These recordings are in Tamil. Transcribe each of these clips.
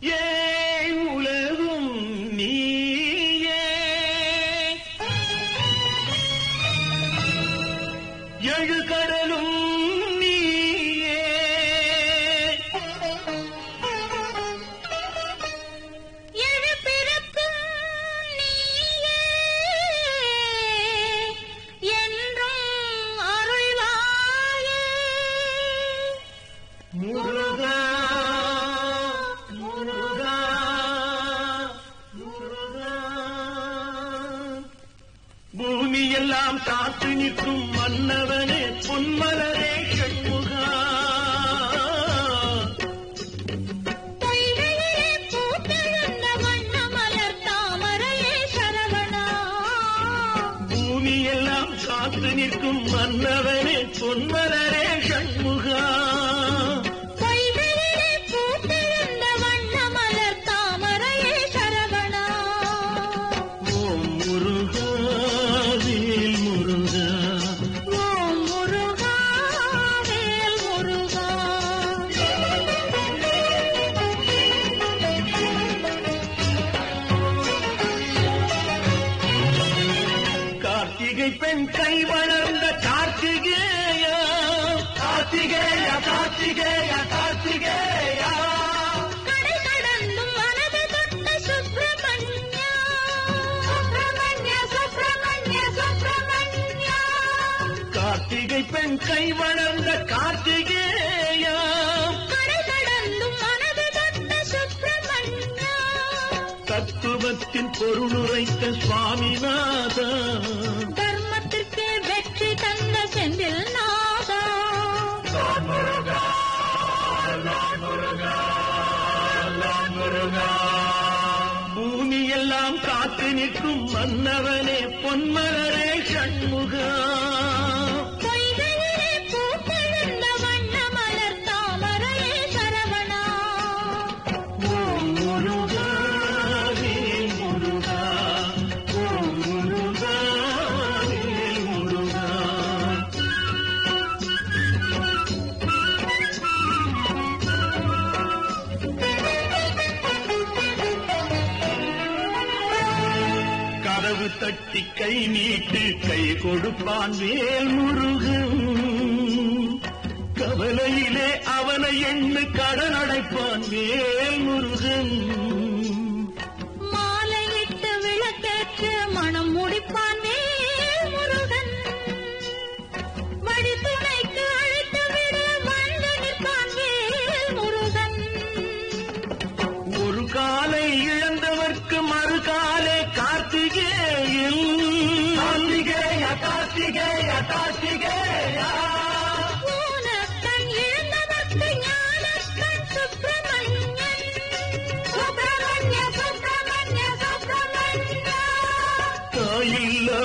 ஏன் உலகும் நீயே? எழு கடலும் நீயே. எழு பிறப்பும் நீயே. என்றும் அருள்வாயே. முருகா பூமியெல்லாம் காத்து நிற்கும் மன்னவனே பொன்மலரே ஷண்முகா பூமியெல்லாம் காத்து நிற்கும் மன்னவனே பொன்மலரே ஷண்முகா கார்த்திகை பெண் கை வளர்ந்த கார்த்திகேயா. கார்த்திகேயா கார்த்திகேயா கார்த்திகேயா. கார்த்திகை பெண் கை வளர்ந்த தத்துவத்தின் பொருளுரைத்த சுவாமிநாதா. தர்மத்திற்கு வெற்றி தந்த செந்தில் நாதா. பூமியெல்லாம் காத்து நிற்கும் மன்னவனே பொன்மலரே ஷண்முகா கதவு தட்டி கை நீட்டு கை கொடுப்பான் வேல் முருகன் கவலையிலே அவனை எண்ணு கடன் அடைப்பான் வேல் முருகன்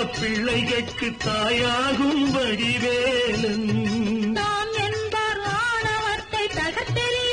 பிள்ளைகளுக்கு தாயாகும் வடிவேலன். தான் என்பார் ஆணவத்தை தகத்தெறிய